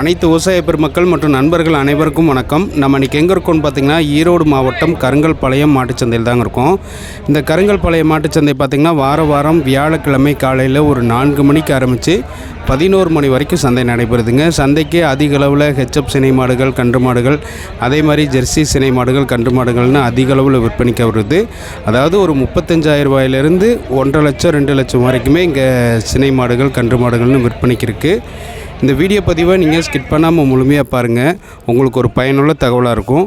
அனைத்து விவசாய பெருமக்கள் மற்றும் நண்பர்கள் அனைவருக்கும் வணக்கம். நம்ம இன்றைக்கி எங்கே இருக்கோம்னு பார்த்தீங்கன்னா ஈரோடு மாவட்டம் கருங்கல்பாளையம் மாட்டுச்சந்தையில் தாங்க இருக்கோம். இந்த கருங்கல்பாளையம் மாட்டுச்சந்தை பார்த்திங்கன்னா வார வாரம் வியாழக்கிழமை காலையில் ஒரு நான்கு மணிக்கு ஆரம்பித்து பதினோரு மணி வரைக்கும் சந்தை நடைபெறுதுங்க. சந்தைக்கு அதிக அளவில் ஹெச்எப் சினை மாடுகள் கன்று மாடுகள் அதே மாதிரி ஜெர்சி சினை மாடுகள் கன்று மாடுகள்னு அதிக அளவில் விற்பனைக்கு வருது. அதாவது ஒரு முப்பத்தஞ்சாயிரம் ரூபாயிலிருந்து ஒன்றரை லட்சம் ரெண்டு லட்சம் வரைக்குமே இங்கே சினை மாடுகள் கன்று மாடுகள்னு விற்பனைக்கு இருக்குது இந்த வீடியோ பதிவை நீங்கள் ஸ்கிப் பண்ணாமல் முழுமையாக பாருங்கள் உங்களுக்கு ஒரு பயனுள்ள தகவலாக இருக்கும்.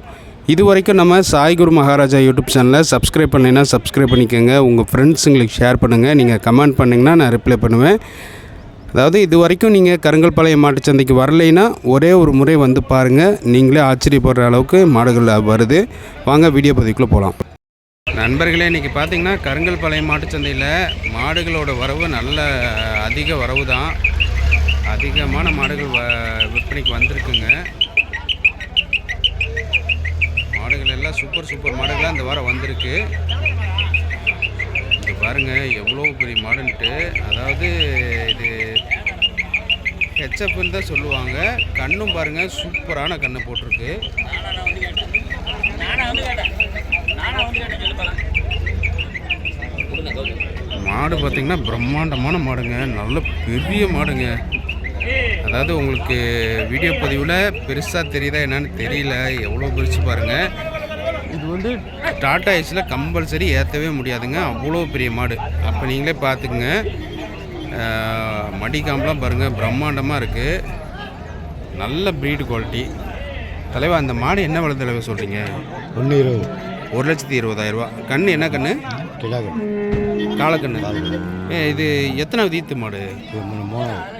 இது வரைக்கும் நம்ம சாய்குரு மகாராஜா யூடியூப் சேனலை சப்ஸ்கிரைப் பண்ணினா சப்ஸ்கிரைப் பண்ணிக்கோங்க. உங்கள் ஃப்ரெண்ட்ஸுங்களுக்கு ஷேர் பண்ணுங்கள் நீங்கள் கமெண்ட் பண்ணிங்கன்னா நான் ரிப்ளை பண்ணுவேன். அதாவது இது வரைக்கும் நீங்கள் கருங்கல்பாளையம் மாட்டுச்சந்தைக்கு வரலைன்னா ஒரே ஒரு முறை வந்து பாருங்கள் நீங்களே ஆச்சரியப்படுற அளவுக்கு மாடுகள் வருது. வாங்க வீடியோ பதிவுக்குள்ளே போகலாம் நண்பர்களே இன்றைக்கி பார்த்தீங்கன்னா கருங்கல்பாளையம் மாட்டுச்சந்தையில் மாடுகளோட வரவு நல்ல அதிக வரவு தான் அதிகமான மாடுகள் வ விற்பனைக்கு வந்திருக்குங்க. மாடுகள் எல்லாம் சூப்பர் சூப்பர் மாடுகளாக இந்த வாரம் வந்திருக்கு. இது பாருங்க எவ்வளோ பெரிய மாடுன்ட்டு. அதாவது இது ஹெச்எப்னு தான் சொல்லுவாங்க. கண்ணும் பாருங்க சூப்பரான கண்ணு போட்டிருக்கு. மாடு பார்த்தீங்கன்னா பிரம்மாண்டமான மாடுங்க. நல்ல பெரிய மாடுங்க. அதாவது உங்களுக்கு வீடியோ பதிவில் பெருசாக தெரியுதா என்னன்னு தெரியல. எவ்வளோ பிரித்து பாருங்கள் இது வந்து டாடா ஏஸில் கம்பல்சரி ஏற்றவே முடியாதுங்க. அவ்வளோ பெரிய மாடு. அப்போ நீங்களே பார்த்துக்குங்க மடி காம்பெலாம் பாருங்கள் பிரம்மாண்டமாக இருக்குது நல்ல ப்ரீடு குவாலிட்டி தலைவா அந்த மாடு என்ன விலை தலைவா சொல்கிறீங்க ஒன்று இருபது. ஒரு லட்சத்தி இருபதாயிரரூபா கண்ணு என்ன கண்ணு? கிலோகிராம் காலக்கண்ணு. ஏ இது எத்தனாவது ஈத்து மாடு? மூணு மூணாவது.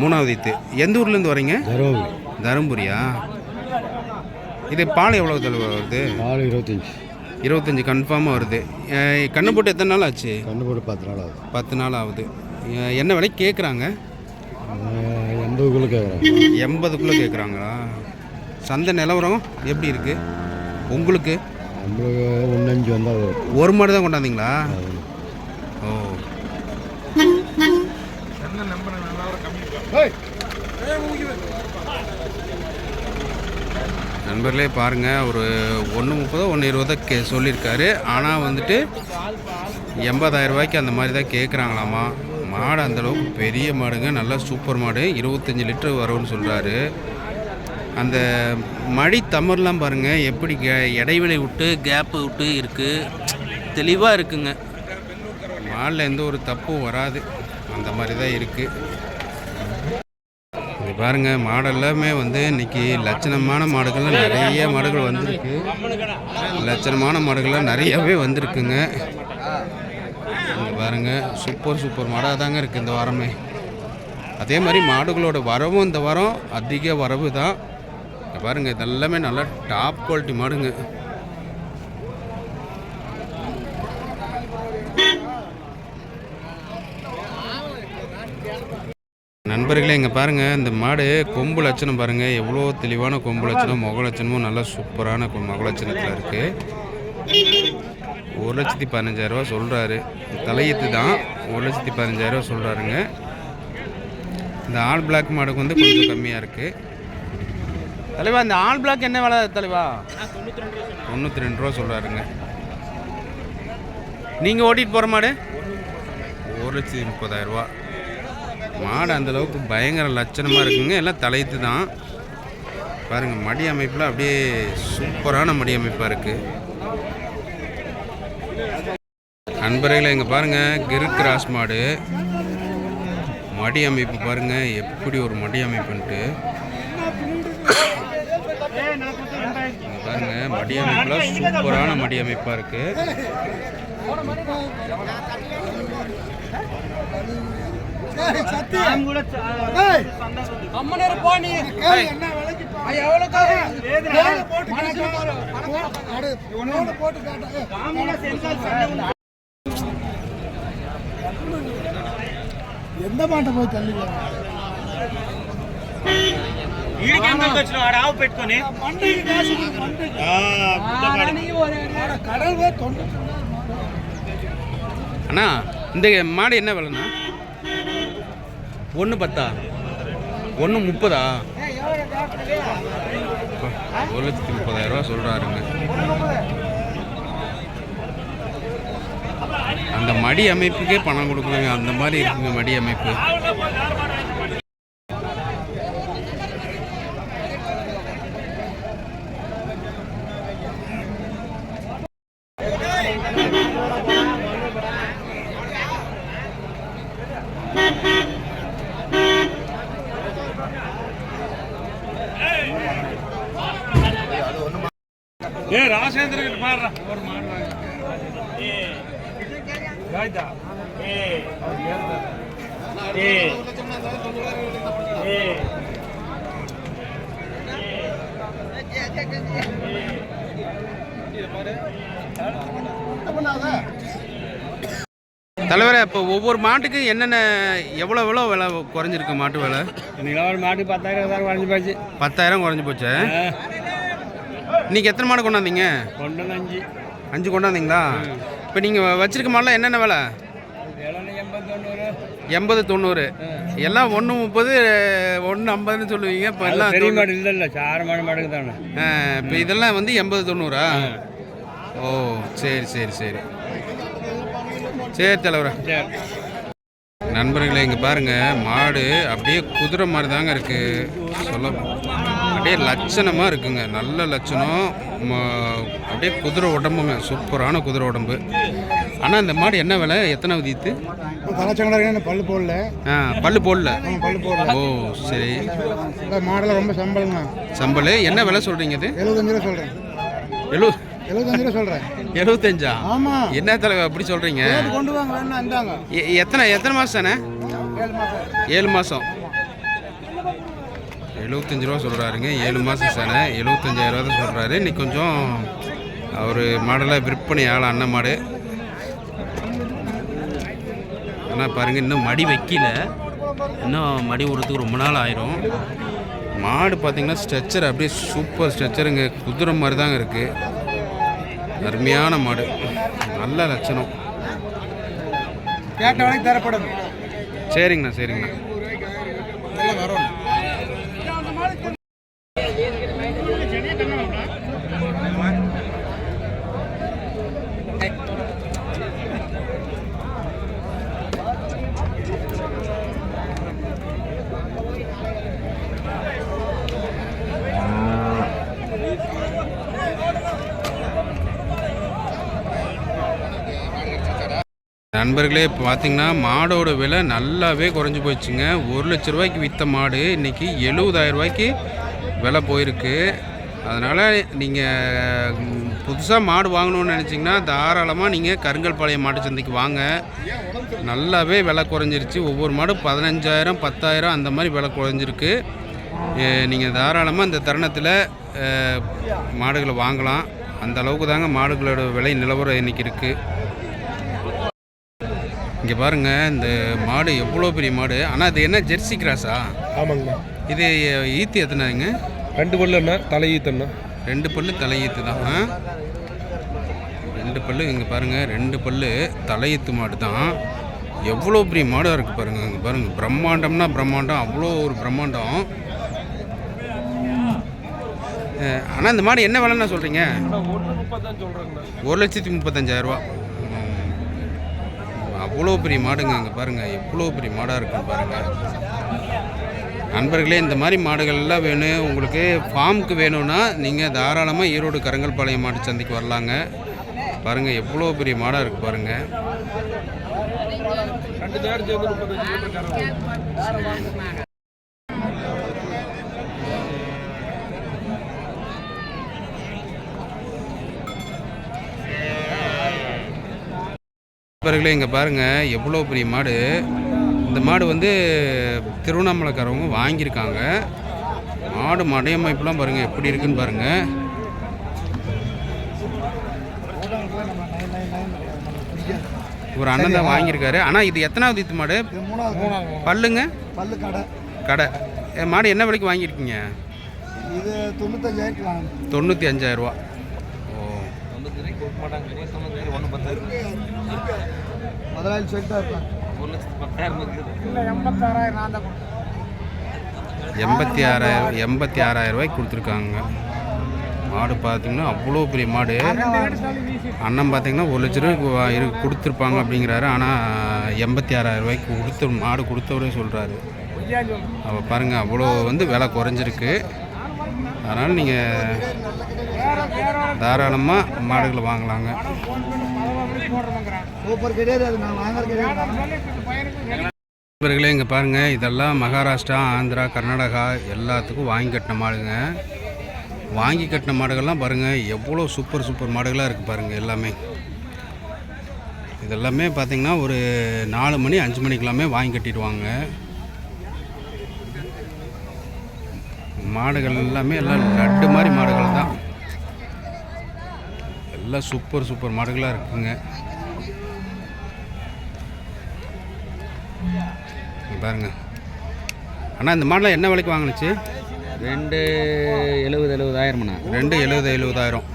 மூணாவது ஈத்து. எந்த ஊர்லேருந்து வரீங்க? தருமபுரி. தருமபுரியா? இது பால் எவ்வளோ தலைவா வருது? நாலு இருபத்தஞ்சி. இருபத்தஞ்சி கன்ஃபார்மாக வருது. கண்ணு போட்டு எத்தனை நாள் ஆச்சு? கண்ணு போட்டு பத்து நாள் ஆகுது. பத்து நாள் ஆகுது. என்ன விலை கேட்குறாங்க எண்பதுக்குள்ளே கேட்குறேன் எண்பதுக்குள்ளே கேட்குறாங்களா சந்தை நிலவரம் எப்படி இருக்குது உங்களுக்கு? ஒன்று அஞ்சு வந்தால் ஒரு மாடு தான் கொண்டாந்தீங்களா? ஓ நண்பர்களே பாருங்கள் ஒரு ஒன்று முப்பதோ ஒன்று இருபதோ கே சொல்லியிருக்காரு. ஆனால் வந்துட்டு எண்பதாயிரம் ரூபாய்க்கு அந்த மாதிரி தான் கேட்குறாங்களாமா மாடு அந்தளவுக்கு பெரிய மாடுங்க நல்லா சூப்பர் மாடு இருபத்தஞ்சி லிட்டர் வரும்னு சொல்கிறாரு அந்த மடி தமர்லாம் பாருங்கள் எப்படி கே இடைவெளி விட்டு கேப்பு விட்டு இருக்குது தெளிவாக இருக்குங்க. மாடில் எந்த ஒரு தப்பும் வராது. அந்த மாதிரி தான் இருக்குது இது பாருங்க மாடெல்லாமே வந்து இன்னைக்கு லட்சணமான மாடுகள்லாம் நிறைய மாடுகள் வந்திருக்கு. லட்சணமான மாடுகள்லாம் நிறையவே வந்திருக்குங்க. இங்கே பாருங்க சூப்பர் சூப்பர் மாடாக தாங்க இருக்குது இந்த வாரமே. அதே மாதிரி மாடுகளோட வரவும் இந்த வாரம் அதிக வரவு தான். பாருங்கள் பாருங்க இதெல்லாமே நல்லா டாப் குவாலிட்டி மாடுங்க. நண்பர்களே இங்கே பாருங்கள் இந்த மாடு கொம்பு லட்சணம் பாருங்கள் எவ்வளோ தெளிவான கொம்பு லட்சணம் முக லட்சணமும் நல்லா சூப்பரான முக லட்சணத்தில் இருக்குது ஒரு லட்சத்தி பதினஞ்சாயிரரூவா சொல்கிறாரு தலையீத்து தான் ஒரு லட்சத்தி பதினஞ்சாயிரரூவா சொல்கிறாருங்க இந்த ஆல் பிளாக் மாடுக்கு வந்து கொஞ்சம் கம்மியாக இருக்குது தலைவா இந்த ஆல் பிளாக் என்ன விலை தலைவா? தொண்ணூற்றி ரெண்டு ரூபா சொல்கிறாருங்க நீங்கள் ஓட்டிகிட்டு போகிற மாடு? ஒரு லட்சத்தி முப்பதாயிரரூவா மாடு அந்தளவுக்கு பயங்கர லட்சணமாக இருக்குங்க. எல்லாம் தலைத்து தான். பாருங்கள் மடி அமைப்பில் அப்படியே சூப்பரான மடி அமைப்பாக இருக்குது நண்பர்களே இங்கே பாருங்கள் கிரு கிராஸ் மாடு. மடி அமைப்பு பாருங்கள் எப்படி ஒரு மடி அமைப்புன்ட்டு. பாருங்க மடி அமைப்புல சூப்பரான மடி அமைப்பாக இருக்குது ఎంత మాట పోయి తల్లి ఈడికి ఎంత వచ్చిన వాడు ఆవు పెట్టుకొని கடல் போய் தொண்டு அண்ணா இந்த மாடு என்ன விலைண்ணா ஒன்று பத்தா? ஒன்று முப்பதா? ஒரு லட்சத்தி முப்பதாயிரம் ரூபா சொல்கிறாருங்க அந்த மடி அமைப்புக்கே பணம் கொடுக்குறாங்க அந்த மாதிரி இருக்குங்க மடி அமைப்பு ஏ ராசேந்திரன் பாடுறா ஒரு மாடு ஏ காய்தா ஏ ஏ ஏ தலைவரே இப்போ ஒவ்வொரு மாட்டுக்கு என்னென்ன எவ்வளோ எவ்வளோ விலை குறைஞ்சிருக்கு மாட்டு விலை? இன்னைக்கு ஒரு மாட்டுக்கு பத்தாயிரம் குறைஞ்சி போச்சு. பத்தாயிரம் குறைஞ்சி போச்சு? இன்னைக்கு எத்தனை மாடு கொண்டாந்தீங்க? கொண்டு வந்து அஞ்சு. அஞ்சு கொண்டாந்தீங்களா? இப்போ நீங்கள் வச்சிருக்க மாடலாம் என்னென்ன விலை? எண்பது தொண்ணூறு. எல்லாம் ஒன்று முப்பது ஒன்று ஐம்பதுன்னு சொல்லுவீங்க. இப்போ எல்லாம் பெரிய மாடு இல்லை இல்லை சாறு மாடு மாடுக்கு தானே இப்போ இதெல்லாம் வந்து எண்பது தொண்ணூறா? ஓ சரி சரி சரி. சரி தலைவரா. நண்பர்களே இங்கே பாருங்கள் மாடு அப்படியே குதிரை மாதிரி தாங்க இருக்குது சொல்ல அப்படியே லட்சணமாக இருக்குங்க. நல்ல லட்சணம். அப்படியே குதிரை உடம்புங்க. சூப்பரான குதிரை உடம்பு. ஆனால் இந்த மாடு என்ன விலை? எத்தனை விதித்து? தலைச்சங்கடா பல்லு போடல? ஆ பல்லு போடல. பல்லு போடல. ஓ சரி. மாடெல்லாம் ரொம்ப சம்பளங்க சம்பளு? என்ன விலை சொல்கிறீங்க இது? எழுபத்தஞ்சு ரூபா சொல்கிறேன் எழு எழுபத்தஞ்சு ரூபா சொல்கிறேன் எழுபத்தஞ்சா? ஆமாம் என்ன தலைவர் அப்படி சொல்கிறீங்க கொண்டு வாங்க வேணா இந்தாங்க எத்தனை எத்தனை மாதம் தானே? ஏழு மாதம் எழுபத்தஞ்சு ரூபா சொல்கிறாருங்க ஏழு மாதம் தானே? எழுபத்தஞ்சாயிரம் ரூபா தான் சொல்கிறாரு இன்னைக்கு கொஞ்சம் அவர் மாடலை விற்பனை ஆள் அண்ணன் மாடு. ஆனால் பாருங்கள் இன்னும் மடி வைக்கல. இன்னும் மடி விடுறதுக்கு ரொம்ப நாள் ஆயிரும். மாடு பார்த்தீங்கன்னா ஸ்ட்ரெச்சர் அப்படியே சூப்பர் ஸ்ட்ரெச்சருங்க குதிரை மாதிரி தாங்க இருக்குது அருமையான மாடு. நல்ல லட்சணம். கேட்ட வரைக்கும் தரப்படும். சரிங்கண்ணா சரிங்கண்ணா. நண்பர்களே இப்போ பார்த்தீங்கன்னா மாடோட விலை நல்லாவே குறைஞ்சி போயிடுச்சுங்க. ஒரு லட்ச ரூபாய்க்கு விற்ற மாடு இன்றைக்கி எழுபதாயிரம் ரூபாய்க்கு விலை போயிருக்கு. அதனால் நீங்கள் புதுசாக மாடு வாங்கணும்னு நினச்சிங்கன்னா தாராளமாக நீங்கள் கருங்கல்பாளையம் மாட்டு சந்தைக்கு வாங்க. நல்லாவே விலை குறைஞ்சிருச்சு. ஒவ்வொரு மாடும் பதினஞ்சாயிரம் பத்தாயிரம் அந்த மாதிரி விலை குறைஞ்சிருக்கு. நீங்கள் தாராளமாக இந்த தருணத்தில் மாடுகளை வாங்கலாம். அந்த அளவுக்கு தாங்க மாடுகளோட விலை நிலவரம் இன்றைக்கி இருக்குது இங்கே பாருங்க இந்த மாடு எவ்வளோ பெரிய மாடு? ஆனால் இது என்ன ஜெர்சி கிராஸா? ஆமாங்கண்ணா. இது ஈத்து எத்தனைங்க ரெண்டு பல்லுண்ணா தலையீத்தண்ணா ரெண்டு பல்லு தலையீத்து தான் ஆ? ரெண்டு பல்லு இங்கே பாருங்க ரெண்டு பல்லு தலையீத்து மாடு தான். எவ்வளோ பெரிய மாடாக இருக்குது பாருங்க இங்கே பாருங்க. பிரம்மாண்டம்னா பிரம்மாண்டம் அவ்வளோ ஒரு பிரம்மாண்டம். ஆனால் இந்த மாடு என்ன விலைன்னு சொல்கிறீங்க ஒரு லட்சத்தி முப்பத்தஞ்சாயிரரூவா இவ்வளோ பெரிய மாடுங்க அங்கே பாருங்கள் எவ்வளோ பெரிய மாடாக இருக்குன்னு பாருங்கள் நண்பர்களே இந்த மாதிரி மாடுகள்லாம் வேணும். உங்களுக்கு ஃபார்முக்கு வேணும்னா நீங்கள் தாராளமாக ஈரோடு கரங்கல்பாளையம் மாட்டு சந்தைக்கு வரலாங்க. பாருங்கள் எவ்வளோ பெரிய மாடாக இருக்குது பாருங்கள் நண்பர்களே இங்கே பாருங்கள் எவ்வளோ பெரிய மாடு. இந்த மாடு வந்து திருவண்ணாமலைக்காரவங்க வாங்கியிருக்காங்க. மாடு மடையமைப்புலாம் பாருங்கள் எப்படி இருக்குன்னு பாருங்கள் ஒரு அண்ணன் தான் வாங்கியிருக்காரு. ஆனால் இது எத்தனாவது இது மாடு? மூணாவது பல்லுங்க? பல்லு கடை. கடை. மாடு என்ன விலைக்கு வாங்கியிருக்கீங்க? இது தொண்ணூத்தஞ்சாயிரத்து வாங்க தொண்ணூற்றி அஞ்சாயிரரூவா ஓ. முதலாளி சொல்லிட்டா இருப்பேன் இல்லை எண்பத்தாறாயிரம் நான் தான் எண்பத்தி ஆறாயிரம் எண்பத்தி ஆறாயிரம் ரூபாய்க்கு கொடுத்துருக்காங்க. மாடு பார்த்தீங்கன்னா அவ்வளோ பெரிய மாடு. அண்ணன் பார்த்தீங்கன்னா ஒரு லட்ச ரூபாய்க்கு இரு கொடுத்துருப்பாங்க அப்படிங்கிறாரு. ஆனால் எண்பத்தி ஆறாயிரம் ரூபாய்க்கு கொடுத்த மாடு கொடுத்தவரே சொல்கிறாரு அப்போ பாருங்கள் அவ்வளோ வந்து விலை குறைஞ்சிருக்கு. அதனால் நீங்கள் தாராளமாக மாடுகளை வாங்கலாங்க. இவர்களே இங்கே பாருங்கள் இதெல்லாம் மகாராஷ்டிரா ஆந்திரா கர்நாடகா எல்லாத்துக்கும் வாங்கி கட்டின மாடுங்க. வாங்கி கட்டின மாடுகள்லாம் பாருங்கள் எவ்வளோ சூப்பர் சூப்பர் மாடுகளாக இருக்குது பாருங்கள் எல்லாமே. இதெல்லாமே பார்த்திங்கன்னா ஒரு நாலு மணி அஞ்சு மணிக்கெல்லாமே வாங்கி கட்டிடுவாங்க. மாடுகள் எல்லாமே எல்லாம் லட்டு மாதிரி மாடுகள் தான். எல்லாம் சூப்பர் சூப்பர் மாடுகளாக இருக்குங்க. பாருங்க. அண்ணா இந்த மாடலாம் என்ன விலைக்கு வாங்கினுச்சு? ரெண்டு எழுபது எழுபதாயிரம்ண்ணா ரெண்டு எழுபது எழுபதாயிரம்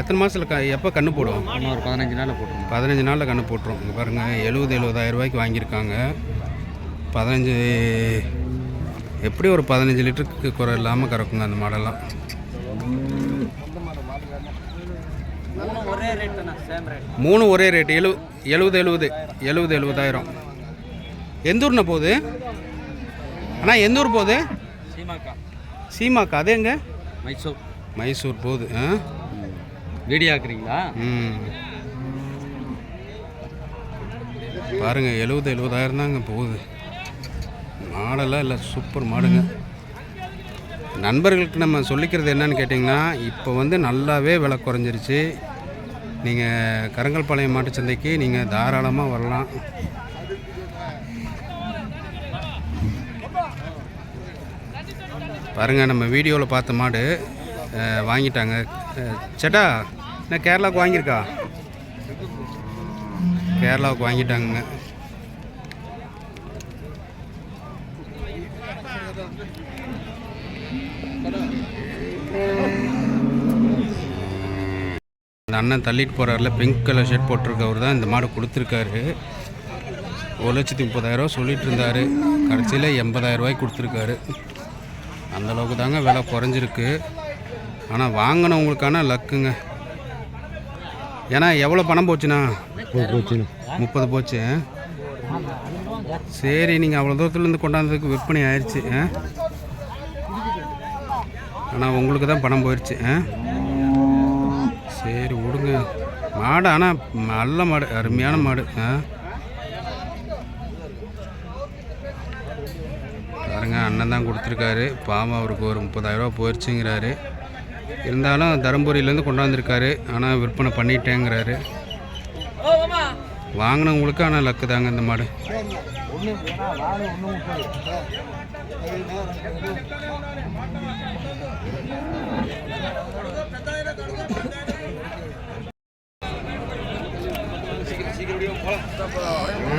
எத்தனை மாதத்தில் க எப்போ கண்ணு போடும் ஒரு பதினஞ்சு நாளில் போட்டுருங்க பதினஞ்சு நாளில் கண்ணு போட்டுரும். இங்கே பாருங்கள் எழுபது எழுபதாயிரம் ரூபாய்க்கு வாங்கியிருக்காங்க. பதினஞ்சு எப்படி ஒரு பதினஞ்சு லிட்டருக்கு குறை இல்லாமல் கறக்குங்க அந்த மாடெல்லாம் ஒரே ரேட் தானே சேம் ரேட் மூணு ஒரே ரேட் எழு எழுபது எழுபது எழுபது எழுபதாயிரம் எந்த ஊர்ண்ணா போகுது? அண்ணா எந்த ஊர் போகுது? சீமாக்கா. சீமாக்கா அது எங்க? மைசூர். மைசூர் போகுது ஆ? வீடியோ ஆக்குறீங்களா? ம். பாருங்க எழுபது எழுபதாயிரம் தாங்க போகுது. மாடெல்லாம் இல்லை சூப்பர் மாடுங்க. நண்பர்களுக்கு நம்ம சொல்லிக்கிறது என்னன்னு கேட்டிங்கன்னா இப்போ வந்து நல்லாவே விலை குறைஞ்சிருச்சு. நீங்கள் கருங்கல்பாளையம் மாட்டுச்சந்தைக்கு நீங்கள் தாராளமாக வரலாம். பாருங்கள் நம்ம வீடியோவில் பார்த்த மாடு வாங்கிட்டாங்க. அஹ், என்ன கேரளாவுக்கு வாங்கியிருக்கா? கேரளாவுக்கு வாங்கிட்டாங்க அந்த அண்ணன் தள்ளிட்டு போகிறாருல பிங்க் கலர் ஷர்ட் போட்டிருக்கவர் தான் இந்த மாடு கொடுத்துருக்காரு. ஒரு லட்சத்தி முப்பதாயிரரூவா சொல்லிட்டு இருந்தார். கடைசியில் எண்பதாயிரம் ரூபாய்க்கு கொடுத்துருக்காரு. அந்த அளவுக்கு தாங்க விலை குறைஞ்சிருக்கு. ஆனால் வாங்கினவங்களுக்கான லக்குங்க. ஏன்னா எவ்வளோ பணம் போச்சுண்ணா? முப்பது போச்சு. சரி நீங்கள் அவ்வளோ தூரத்துலேருந்து கொண்டாந்ததுக்கு விற்பனை ஆயிடுச்சு ஆனால் உங்களுக்கு தான் பணம் போயிடுச்சு ஆ? சரி விடுங்க மாடு ஆனால் நல்ல மாடு அருமையான மாடு. ஆ. பாருங்க அண்ணன் தான் கொடுத்துருக்காரு. பாவம் அவருக்கு ஒரு முப்பதாயிரரூபா போயிடுச்சுங்கிறாரு இருந்தாலும் தருமபுரியிலேருந்து கொண்டாந்துருக்காரு ஆனால் விற்பனை பண்ணிட்டேங்கிறாரு. வாங்கினவங்களுக்கு ஆனால் லக்கு தாங்க இந்த மாடு.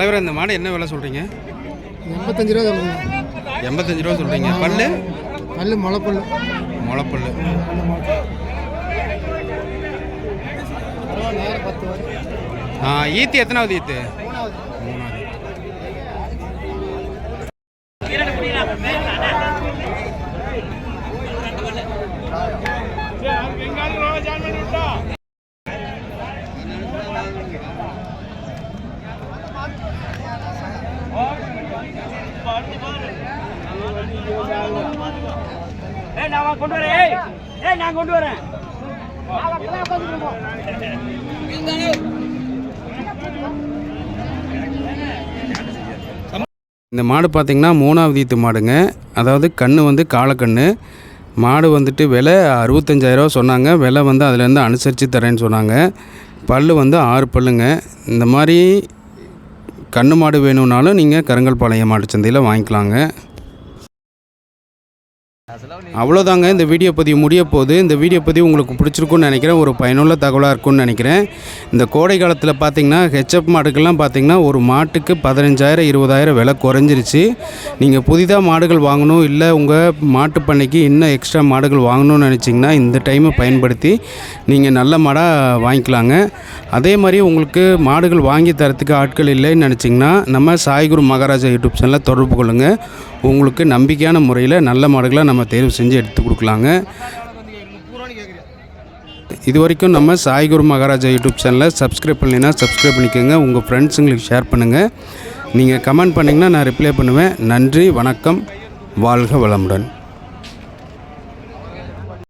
தலைவர் இந்த மாடு என்ன விலை சொல்கிறீங்க எண்பத்தஞ்சு ரூபா சொல்லுங்க. எண்பத்தஞ்சு ரூபா சொல்கிறீங்க பல்லு? பல்லு முளைப்பல்லு. முளைப்பல்லு. ஆ, ஈத்து எத்தனாவது ஈத்து? மூணாவது. மூணாவது நான் கொண்டு வரேன். ஏய் ஏய் நான் கொண்டு வரேன். இந்த மாடு பார்த்திங்கன்னா மூணாவது ஈத்து மாடுங்க. அதாவது கன்று வந்து காலக்கண்ணு. மாடு வந்துட்டு விலை அறுபத்தஞ்சாயிரரூவா சொன்னாங்க. விலை வந்து அதுலேருந்து அனுசரித்து தரேன்னு சொன்னாங்க. பல் வந்து ஆறு பல்லுங்க. இந்த மாதிரி கண்ணு மாடு வேணும்னாலும் நீங்கள் கருங்கல்பாளையம் மாட்டு சந்தையில் வாங்கிக்கலாங்க. அவ்வளோதாங்க இந்த வீடியோ பதிவு முடிய போது இந்த வீடியோ பதிவு உங்களுக்கு பிடிச்சிருக்குன்னு நினைக்கிறேன். ஒரு பயனுள்ள தகவலாக இருக்கும்னு நினைக்கிறேன். இந்த கோடை காலத்தில் பார்த்தீங்கன்னா ஹெச்எப் மாடுக்கெல்லாம் பார்த்தீங்கன்னா ஒரு மாட்டுக்கு பதினஞ்சாயிரம் இருபதாயிரம் விலை குறைஞ்சிருச்சு. நீங்கள் புதிதாக மாடுகள் வாங்கணும் இல்லை உங்கள் மாட்டு பண்ணைக்கு இன்னும் எக்ஸ்ட்ரா மாடுகள் வாங்கணும்னு நினச்சிங்கன்னா இந்த டைமை பயன்படுத்தி நீங்கள் நல்ல மாடாக வாங்கிக்கலாங்க. அதே மாதிரி உங்களுக்கு மாடுகள் வாங்கி தரத்துக்கு ஆட்கள் இல்லைன்னு நினச்சிங்கன்னா நம்ம சாய்குரு மகாராஜா யூடியூப் சேனலில் தொடர்பு கொள்ளுங்கள் உங்களுக்கு நம்பிக்கையான முறையில் நல்ல மாடுகளை நம்ம தேர்வு செஞ்சு எடுத்து கொடுக்கலாங்க. இது வரைக்கும் நம்ம சாய்குரு மகாராஜா யூடியூப் சேனலை சப்ஸ்கிரைப் பண்ணலைன்னா சப்ஸ்கிரைப் பண்ணிக்கோங்க. உங்கள் ஃப்ரெண்ட்ஸுங்களுக்கு ஷேர் பண்ணுங்கள் நீங்கள் கமெண்ட் பண்ணிங்கன்னா நான் ரிப்ளை பண்ணுவேன். நன்றி வணக்கம். வாழ்க வளமுடன்.